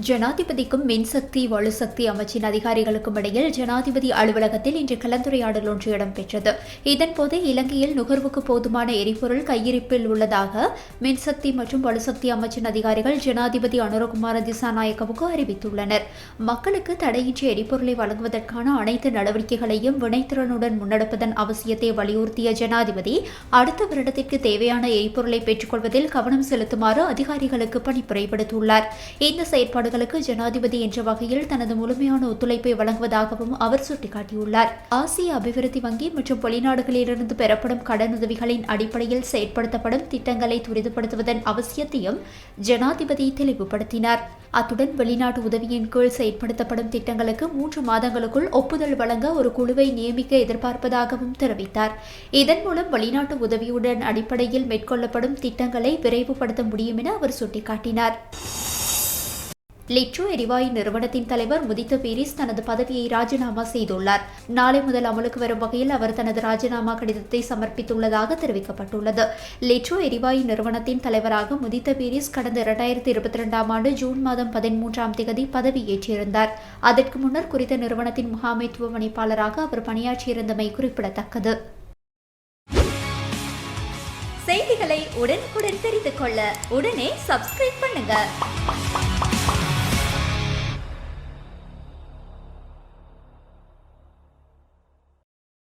ஜனாதிபதிக்கும் மின்சக்தி வலுசக்தி அமைச்சின் அதிகாரிகளுக்கும் இடையில் ஜனாதிபதி அலுவலகத்தில் இன்று கலந்துரையாடல் ஒன்று இடம்பெற்றது. இதன்போது இலங்கையில் நுகர்வுக்கு போதுமான எரிபொருள் கையிருப்பில் உள்ளதாக மின்சக்தி மற்றும் வலுசக்தி அமைச்சின் அதிகாரிகள் ஜனாதிபதி அனுரகுமார திசாநாயக்கவுக்கு அறிவித்துள்ளனர். மக்களுக்கு தடையின்றி எரிபொருளை வழங்குவதற்கான அனைத்து நடவடிக்கைகளையும் வினைத்திறனுடன் முன்னெடுப்பதன் அவசியத்தை வலியுறுத்திய ஜனாதிபதி அடுத்த வருடத்திற்கு தேவையான எரிபொருளை பெற்றுக்கொள்வதில் கவனம் செலுத்துமாறு அதிகாரிகளுக்கு பணிப்புரை விடுத்துள்ளார் இந்த செயற்பாடு செயற்பாடுகளுக்கு ஜனாதிபதி என்ற வகையில் தனது முழுமையான ஒத்துழைப்பை வழங்குவதாகவும் அவர் சுட்டிக்காட்டியுள்ளார். ஆசிய அபிவிருத்தி வங்கி மற்றும் வெளிநாடுகளிலிருந்து பெறப்படும் கடனுதவிகளின் அடிப்படையில் செயற்படுத்தப்படும் திட்டங்களை துரிதப்படுத்துவதன் அவசியத்தையும் ஜனாதிபதி தெளிவுபடுத்தினார். அத்துடன் வெளிநாட்டு உதவியின் கீழ் செயற்படுத்தப்படும் திட்டங்களுக்கு மூன்று மாதங்களுக்குள் ஒப்புதல் வழங்க ஒரு குழுவை நியமிக்க எதிர்பார்ப்பதாகவும் தெரிவித்தார். இதன் மூலம் வெளிநாட்டு உதவியுடன் அடிப்படையில் மேற்கொள்ளப்படும் திட்டங்களை விரைவுபடுத்த முடியும் என அவர் சுட்டிக்காட்டினார். லிட்ரோ எரிவாயு நிறுவனத்தின் தலைவர் முதித்த பீரிஸ் தனது பதவியை ராஜினாமா செய்துள்ளார். நாளை முதல் அமலுக்கு வரும் வகையில் அவர் தனது ராஜினாமா கடிதத்தை சமர்ப்பித்துள்ளதாக தெரிவிக்கப்பட்டுள்ளது. லிட்ரோ எரிவாயு நிறுவனத்தின் தலைவராக முதித்த பீரிஸ் கடந்த இரண்டாயிரத்தி இருபத்தி இரண்டாம் ஆண்டு ஜூன் மாதம் பதிமூன்றாம் தேதி பதவியேற்றிருந்தார் அதற்கு முன்னர் குறித்த நிறுவனத்தின் முகாமைத்துவ பணிப்பாளராக அவர் பணியாற்றியிருந்தமை குறிப்பிடத்தக்கது. செய்திகளை உடனுக்குடன் தெரிந்து கொள்ள உடனே சப்ஸ்கிரைப் பண்ணுங்க.